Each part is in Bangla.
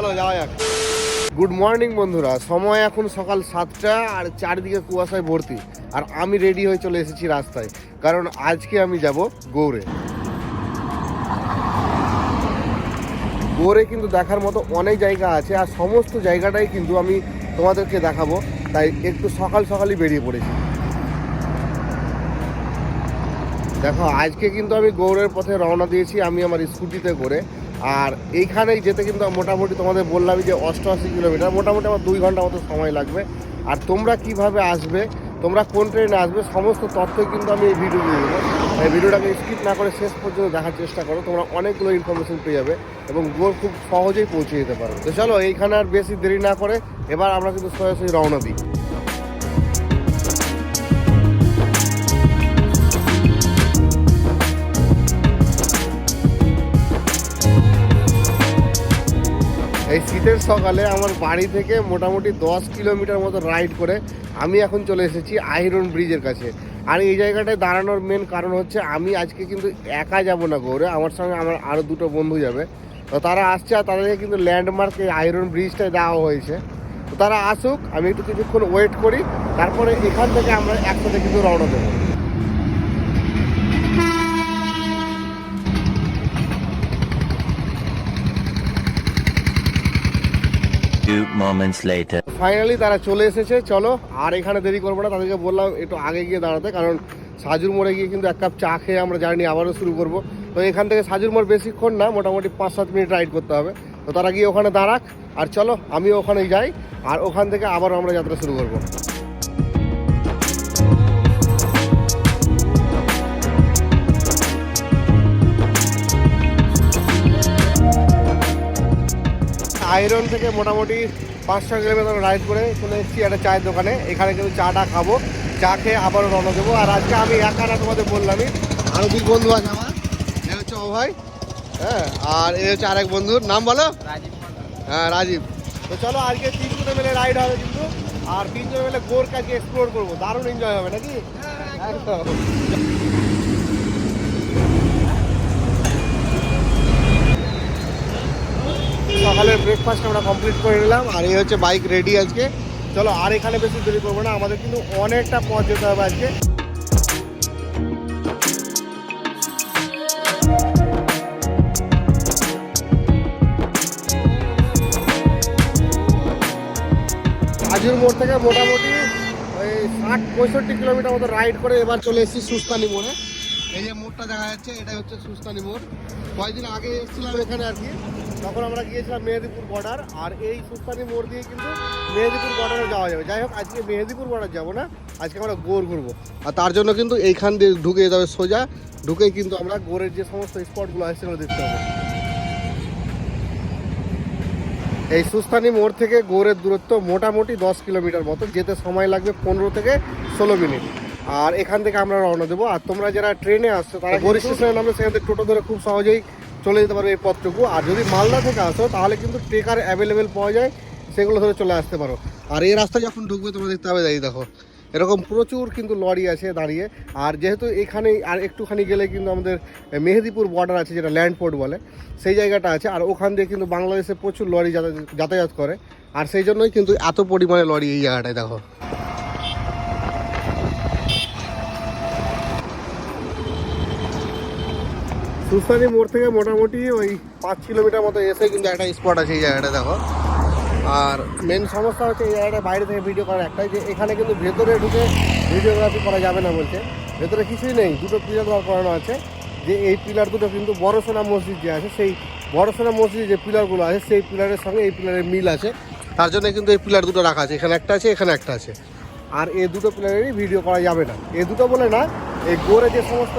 চলো, যাওয়া যাক। গুড মর্নিং বন্ধুরা। সময় এখন সকাল সাতটা আর চারিদিকে কুয়াশায় ভর্তি। আর আমি রেডি হয়ে চলে এসেছি রাস্তায়। কারণ আজকে আমি যাব গৌড়ে। গৌড়ে কিন্তু দেখার মতো অনেক জায়গা আছে আর সমস্ত জায়গাটাই কিন্তু আমি তোমাদেরকে দেখাবো। তাই একটু সকাল সকালই বেরিয়ে পড়েছি। দেখো, আজকে কিন্তু আমি গৌড়ের পথে রওনা দিয়েছি। আমি আমার স্কুটিতে করে। আর এইখানেই যেতে কিন্তু মোটামুটি তোমাদের বললাম যে অষ্টআশি কিলোমিটার, মোটামুটি আমার দুই ঘণ্টা মতো সময় লাগবে। আর তোমরা কীভাবে আসবে, তোমরা কোন ট্রেনে আসবে, সমস্ত তথ্যই কিন্তু আমি এই ভিডিও দিয়ে দেবো। এই ভিডিওটাকে স্কিপ না করে শেষ পর্যন্ত দেখার চেষ্টা করো, তোমরা অনেকগুলো ইনফরমেশন পেয়ে যাবে এবং গোল খুব সহজেই পৌঁছে যেতে পারো তো চলো, এইখানে আর বেশি দেরি না করে এবার আমরা কিন্তু সরাসরি রওনা দিই। এই শীতের সকালে আমার বাড়ি থেকে মোটামুটি দশ কিলোমিটার মতো রাইড করে আমি এখন চলে এসেছি আইরন ব্রিজের কাছে। আর এই জায়গাটায় দাঁড়ানোর মেন কারণ হচ্ছে আমি আজকে কিন্তু একা যাব না গৌরে, আমার সঙ্গে আমার আরও দুটো বন্ধু যাবে। তো তারা আসছে আর তাদেরকে কিন্তু ল্যান্ডমার্ক এই আয়রন ব্রিজটায় দেওয়া হয়েছে। তো তারা আসুক, আমি একটু কিছুক্ষণ ওয়েট করি, তারপরে এখান থেকে আমরা একসাথে কিন্তু রওনা দেবো। Few moments later. ফাইনালি তারা চলে এসেছে, চলো। আর এখানে দেরি করব না, তাদেরকে বললাম একটু আগে গিয়ে দাঁড়াতে, কারণ সাজুর মোড়ে গিয়ে কিন্তু এক কাপ চা খেয়ে আমরা জার্নি আবারও শুরু করব। তো এখান থেকে সাজুর মোড় বেশিক্ষণ না, মোটামুটি পাঁচ সাত মিনিট রাইড করতে হবে। তো তারা গিয়ে ওখানে দাঁড়াক, আর চলো, আমিও ওখানে যাই, আর ওখান থেকে আবার আমরা যাত্রা শুরু করব। আয়রন থেকে মোটামুটি পাঁচ ছয় কিলোমিটার রাইড করে চলে এসেছি একটা চায়ের দোকানে। এখানে কিন্তু চাটা খাব চা খেয়ে আবারও রওনা দেবো। আর আজকে আমি একা না তোমাদের বললামই। আরও দুই বন্ধু আছে আমার। এ হচ্ছে অভয় হ্যাঁ আর এ হচ্ছে আরেক বন্ধুর নাম বলো? হ্যাঁ রাজীব। তো চলো আজকে তিনজনে মিলে রাইড হবে কিন্তু। আর তিনজনে মিলে গোর কাছে এক্সপ্লোর করব। দারুণ এনজয় হবে নাকি? একদম। সকালের ব্রেকফাস্ট আমরা কমপ্লিট করে নিলাম, আর এই হচ্ছে বাইক রেডি আজকে। চলো, আর এখানে বেশি দেরি করব না, আমাদের কিন্তু অনেকটা পথ যেতে হবে আজকে। আজুর মোড় থেকে মোটামুটি ওই ষাট পঁয়ষট্টি কিলোমিটার মতো রাইড করে এবার চলে এসেছি সুস্তানি মোড়ে। এই যে মোড়টা দেখা যাচ্ছে এটা হচ্ছে সুস্তানি মোড়। কয়েকদিন আগে এসেছিলাম এখানে আর কি। তখন আমরা গিয়েছিলাম মেহেদিপুর বর্ডার আর এই সুস্তানি মোড় দিয়ে কিন্তু মেহেদিপুর বর্ডারে যাওয়া যাবে। যাই হোক আজকে মেহেদিপুর বর্ডার যাব না আজকে আমরা গোর ঘুরবো। আর তার জন্য কিন্তু এইখান দিয়ে ঢুকে যাবে সোজা ঢুকেই কিন্তু আমরা গোরের যে সমস্ত স্পটগুলো আছে সেগুলো দেখতে হবে এই সুস্তানি মোড় থেকে গৌড়ের দূরত্ব মোটামুটি দশ কিলোমিটার মতো যেতে সময় লাগবে পনেরো থেকে ষোলো মিনিট। আর এখান থেকে আমরা রওনা দেবো। আর তোমরা যারা ট্রেনে আসছো তারা গৌরী স্টেশনে নামলে সেখান থেকে টোটো ধরে খুব সহজেই চলে যেতে পারবে এই পথটুকু। আর যদি মালদা থেকে আসো, তাহলে কিন্তু ট্রেকার অ্যাভেলেবেল পাওয়া যায়, সেগুলো ধরে চলে আসতে পারো। আর এই রাস্তা যখন ঢুকবে, তোমরা দেখতে হবে এই দেখো, এরকম প্রচুর কিন্তু লরি আছে দাঁড়িয়ে। আর যেহেতু এখানে আর একটুখানি গেলে কিন্তু আমাদের মেহেদিপুর বর্ডার আছে, যেটা ল্যান্ডপোর্ট বলে, সেই জায়গাটা আছে। আর ওখান দিয়ে কিন্তু বাংলাদেশে প্রচুর লরি যাতায়াত করে। আর সেই জন্যই কিন্তু এত পরিমাণে লরি এই জায়গাটায়, দেখো। সুস্তানি মোড় থেকে মোটামুটি ওই পাঁচ কিলোমিটার মতো এসে কিন্তু একটা স্পট আছে এই জায়গাটা, দেখো। আর মেন সমস্যা হচ্ছে এই জায়গাটা বাইরে থেকে ভিডিও করার একটাই যে এখানে কিন্তু ভেতরে ঢুকে ভিডিওগ্রাফি করা যাবে না বলছে। ভেতরে কিছুই নেই, দুটো পিলার দেওয়া করানো আছে। যে এই পিলার দুটো কিন্তু বড়সোনা মসজিদ যে আছে, সেই বড়সোনা মসজিদ যে পিলারগুলো আছে, সেই পিলারের সঙ্গে এই পিলারের মিল আছে। তার জন্য কিন্তু এই পিলার দুটো রাখা আছে, এখানে একটা আছে, এখানে একটা আছে। আর এই দুটো প্লেয়ারেরই ভিডিও করা যাবে না। এই দুটো বলে না, এই গোরে যে সমস্ত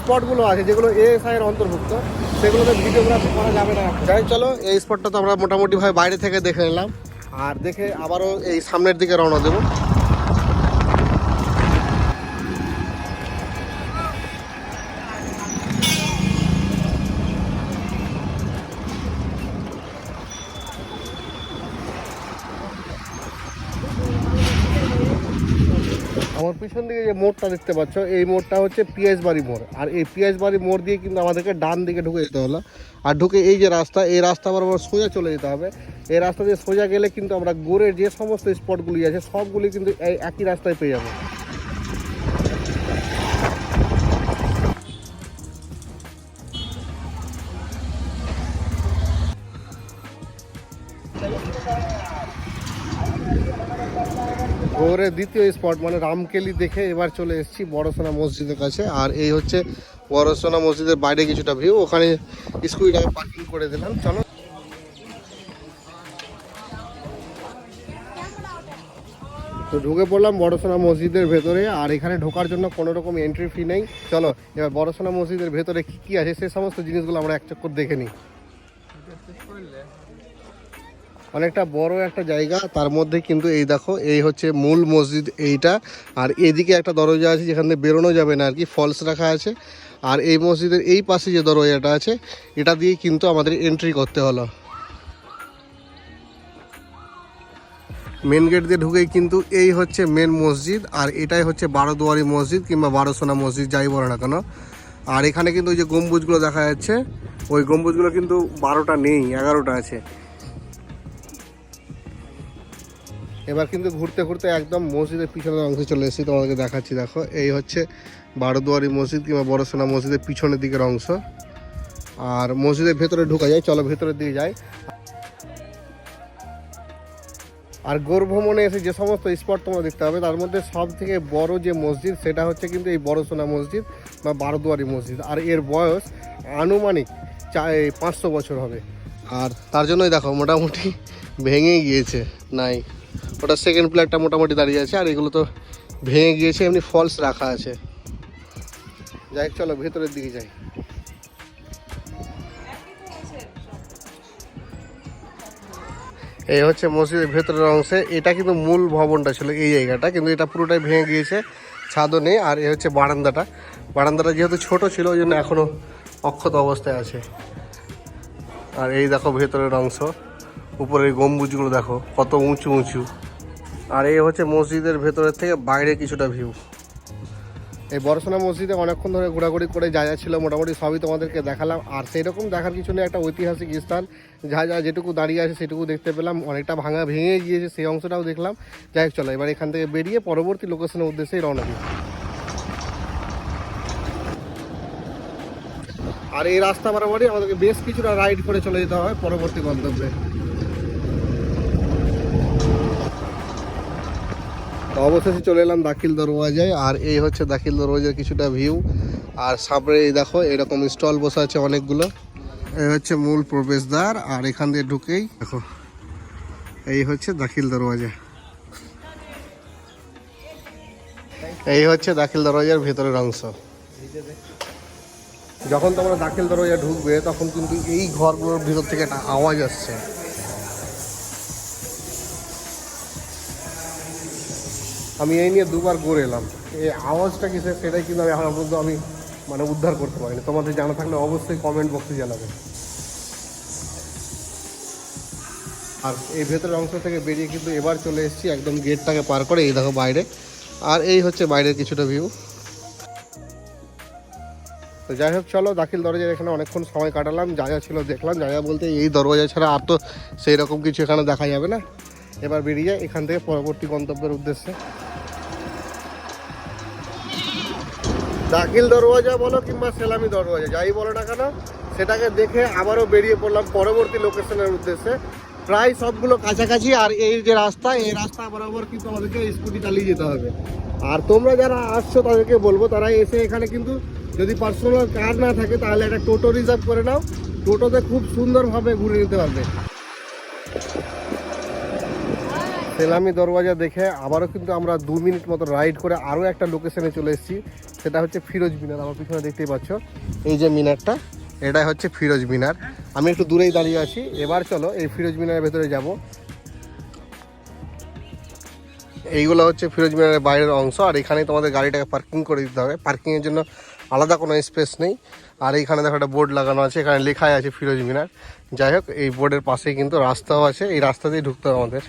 স্পটগুলো আছে, যেগুলো এএসআই এর অন্তর্ভুক্ত, সেগুলোতে ভিডিওগ্রাফি করা যাবে না। যাই চলো, এই স্পটটা তো আমরা মোটামুটিভাবে বাইরে থেকে দেখে নিলাম। আর দেখে আবারও এই সামনের দিকে রওনা দেবো। পিছন দিকে যে মোড়টা দেখতে পাচ্ছ, এই মোড়টা হচ্ছে পিয়াজবাড়ি বাড়ি মোড়। আর এই পিয়াজবাড়ি বাড়ি মোড় দিয়ে কিন্তু আমাদেরকে ডান দিকে ঢুকে যেতে হলো। আর ঢুকে এই যে রাস্তা, এই রাস্তা বরাবর সোজা চলে যেতে হবে। এই রাস্তা দিয়ে সোজা গেলে কিন্তু আমরা গোড়ের যে সমস্ত স্পটগুলি আছে, সবগুলি কিন্তু এই একই রাস্তায় পেয়ে যাব। গৌড়ের দ্বিতীয় স্পট মানে রামকেলি দেখে এবার চলে এসেছি বড়সোনা মসজিদের কাছে। আর এই হচ্ছে বড়সোনা মসজিদের বাইরে কিছুটা ভিউ ওখানে স্কুটিটাকে পার্কিং করে দিলাম। চলো। তো ঢুকে পড়লাম বড়সোনা মসজিদের ভেতরে, আর এখানে ঢোকার জন্য কোনো রকম এন্ট্রি ফি নেই। চলো, এবার বড়সোনা মসজিদের ভেতরে কি কি আছে, সে সমস্ত জিনিসগুলো আমরা এক চক্কর দেখে নিই। অনেকটা বড় একটা জায়গা, তার মধ্যে কিন্তু এই দেখো, এই হচ্ছে মূল মসজিদ এইটা। আর এদিকে একটা দরজা আছে, যেখান থেকে বেরোনো যাবে না আর কি ফলস রাখা আছে। আর এই মসজিদের এই পাশে যে দরজাটা আছে, এটা দিয়ে কিন্তু আমাদের এন্ট্রি করতে হলো। মেন গেট দিয়ে ঢুকেই কিন্তু এই হচ্ছে মেন মসজিদ, আর এটাই হচ্ছে বারোদুয়ারি মসজিদ কিংবা বারোসোনা মসজিদ, যাই বলো না কেন। আর এখানে কিন্তু ওই যে গম্বুজগুলো দেখা যাচ্ছে, ওই গম্বুজগুলো কিন্তু বারোটা নেই, এগারোটা আছে। এবার কিন্তু ঘুরতে ঘুরতে একদম মসজিদের পিছনের অংশে চলে এসেছি, তোমাদেরকে দেখাচ্ছি, দেখো। এই হচ্ছে বারোদুয়ারি মসজিদ কিংবা বড়সোনা মসজিদের পিছনের দিকের অংশ। আর মসজিদের ভেতরে ঢুকা যায়, চলো ভেতরের দিকে যাই। আর ভ্রমণে এসে যে সমস্ত স্পট তোমরা দেখতে হবে তার মধ্যে সব থেকে বড় যে মসজিদ, সেটা হচ্ছে কিন্তু এই বড়সোনা মসজিদ বা বারোদুয়ারি মসজিদ। আর এর বয়স আনুমানিক চা পাঁচশো বছর হবে। আর তার জন্যই দেখো, মোটামুটি ভেঙে গিয়েছে, নাই। ওটা সেকেন্ড প্লেয়ারটা মোটামুটি দাঁড়িয়ে আছে, আর এগুলো তো ভেঙে গিয়েছে, এমনি ফলস রাখা আছে। যাই, চলো ভেতরের দিকে যাই। এই হচ্ছে মসজিদের ভেতরের অংশে, এটা কিন্তু মূল ভবনটা ছিল এই জায়গাটা, কিন্তু এটা পুরোটাই ভেঙে গিয়েছে, ছাদও নেই, আর এ হচ্ছে বারান্দাটা। বারান্দাটা যেহেতু ছোট ছিল, ওই জন্য এখনও অক্ষত অবস্থায় আছে। আর এই দেখো ভেতরের অংশ, উপরের গম্বুজগুলো দেখো, কত উঁচু উঁচু। আর এই হচ্ছে মসজিদের ভেতরের থেকে বাইরে কিছুটা ভিউ এই বড়সোনা মসজিদে অনেকক্ষণ ধরে ঘোরাঘুরি করে যা যা ছিল মোটামুটি সবই তোমাদেরকে দেখালাম। আর সেই রকম দেখার কিছু নেই একটা ঐতিহাসিক স্থান, যা যা যেটুকু দাঁড়িয়ে আছে সেটুকু দেখতে পেলাম। অনেকটা ভাঙা ভেঙে গিয়েছে সেই অংশটাও দেখলাম। যাই চলো, এবার এখান থেকে বেরিয়ে পরবর্তী লোকেশনের উদ্দেশ্যেই রওনা দিই। আর এই রাস্তা বরাবরই আমাদেরকে বেশ কিছুটা রাইড করে চলে যেতে হবে পরবর্তী গন্তব্যে। তো অবশেষে চলে এলাম দাখিল দরওয়াজায়, আর এই হচ্ছে দাখিল দরওয়াজার কিছুটা ভিউ আর সামনে এই দেখো, এরকম স্টল বসে আছে অনেকগুলো। এই হচ্ছে মূল প্রবেশদ্বার, আর এখান দিয়ে ঢুকেই দেখো, এই হচ্ছে দাখিল দরওয়াজা। এই হচ্ছে দাখিল দরওয়াজার ভেতরের অংশ। যখন তোমরা দাখিল দরওয়াজা ঢুকবে, তখন কিন্তু এই ঘরগুলোর ভিতর থেকে একটা আওয়াজ আসছে। আমি এই নিয়ে দুবার ঘুরে এলাম। এই আওয়াজটা কিসে সেটাই কিন্তু আমি এখন পর্যন্ত আমি মানে উদ্ধার করতে পারিনি। তোমাদের জানা থাকলে অবশ্যই কমেন্ট বক্সে জানাবে। আর এই ভেতরের অংশ থেকে বেরিয়ে কিন্তু এবার চলে এসেছি একদম গেটটাকে পার করে, এই দেখো বাইরে। আর এই হচ্ছে বাইরের কিছুটা ভিউ তো যাই হোক, চলো দাখিল দরজার এখানে অনেকক্ষণ সময় কাটালাম। যা যা ছিল দেখলাম। যা যা বলতে এই দরজা ছাড়া আর তো সেই রকম কিছু এখানে দেখা যাবে না। এবার বেরিয়ে যায় এখান থেকে পরবর্তী গন্তব্যের উদ্দেশ্যে। দাখিল দরওয়াজা বলো কিংবা সেলামি দরওয়াজা, যাই বলো না কেন, সেটাকে দেখে আবারও বেরিয়ে পড়লাম পরবর্তী লোকেশনের উদ্দেশ্যে। প্রায় সবগুলো কাছাকাছি, আর এই যে রাস্তা, এই রাস্তা বরাবর কিন্তু আমাদেরকে স্কুটি চালিয়ে যেতে হবে। আর তোমরা যারা আসছো, তাদেরকে বলব, তারা এসে এখানে কিন্তু যদি পার্সোনাল কার না থাকে, তাহলে একটা টোটো রিজার্ভ করে নাও। টোটোতে খুব সুন্দরভাবে ঘুরে নিতে পারবে। সেলামি দরওয়াজা দেখে আবারও কিন্তু আমরা দু মিনিট মতো রাইড করে আরও একটা লোকেশনে চলে এসেছি। সেটা হচ্ছে ফিরোজ মিনার, আমার পিছনে দেখতেই পাচ্ছ। এই যে মিনারটা, এটাই হচ্ছে ফিরোজ মিনার। আমি একটু দূরেই দাঁড়িয়ে আছি। এবার চলো এই ফিরোজ মিনারের ভেতরে যাব। এইগুলো হচ্ছে ফিরোজ মিনারের বাইরের অংশ, আর এখানে তোমাদের গাড়িটাকে পার্কিং করে দিতে হবে। পার্কিংয়ের জন্য আলাদা কোনো স্পেস নেই। আর এইখানে দেখো একটা বোর্ড লাগানো আছে, এখানে লেখাই আছে ফিরোজ মিনার। যাই হোক, এই বোর্ডের পাশেই কিন্তু রাস্তাও আছে। এই রাস্তা দিয়ে ঢুকতে হবে আমাদের।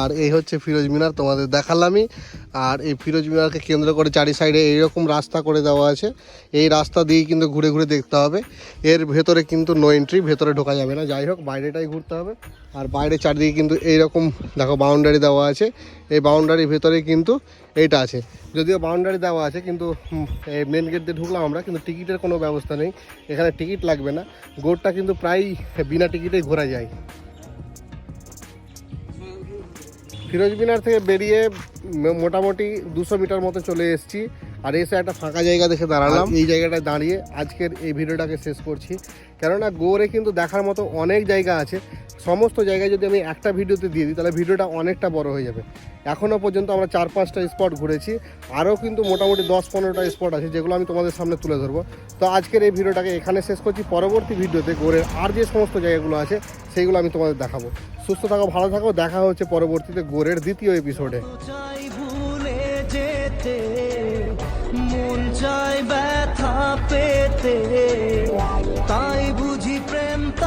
আর এই হচ্ছে ফিরোজ মিনার, তোমাদের দেখালামই। আর এই ফিরোজ মিনারকে কেন্দ্র করে চারি সাইডে এইরকম রাস্তা করে দেওয়া আছে। এই রাস্তা দিয়েই কিন্তু ঘুরে ঘুরে দেখতে হবে। এর ভেতরে কিন্তু নো এন্ট্রি ভেতরে ঢোকা যাবে না। যাই হোক, বাইরেটাই ঘুরতে হবে। আর বাইরে চারিদিকে কিন্তু এইরকম, দেখো বাউন্ডারি দেওয়া আছে। এই বাউন্ডারির ভেতরে কিন্তু এইটা আছে। যদিও বাউন্ডারি দেওয়া আছে, কিন্তু এই মেন গেট দিয়ে ঢুকলাম আমরা, কিন্তু টিকিটের কোনো ব্যবস্থা নেই। এখানে টিকিট লাগবে না। গোটটা কিন্তু প্রায় বিনা টিকিটেই ঘোরা যায়। ফিরোজ মিনার থেকে বেরিয়ে মোটামুটি দুশো মিটার মতো চলে এসেছি। আর এসে একটা ফাঁকা জায়গা দেখে দাঁড়ালাম। এই জায়গাটায় দাঁড়িয়ে আজকের এই ভিডিওটাকে শেষ করছি। কেননা গোরে কিন্তু দেখার মতো অনেক জায়গা আছে। সমস্ত জায়গায় যদি আমি একটা ভিডিওতে দিয়ে দিই, তাহলে ভিডিওটা অনেকটা বড় হয়ে যাবে। এখনও পর্যন্ত আমরা চার পাঁচটা স্পট ঘুরেছি। আরও কিন্তু মোটামুটি দশ পনেরোটা স্পট আছে, যেগুলো আমি তোমাদের সামনে তুলে ধরবো। তো আজকের এই ভিডিওটাকে এখানে শেষ করছি। পরবর্তী ভিডিওতে গোরের আর যে সমস্ত জায়গাগুলো আছে সেইগুলো আমি তোমাদের দেখাবো। সুস্থ থাকো, ভালো থাকো, দেখা হচ্ছে পরবর্তীতে গোরের দ্বিতীয় এপিসোডে মন চাই ব্যথা পেতে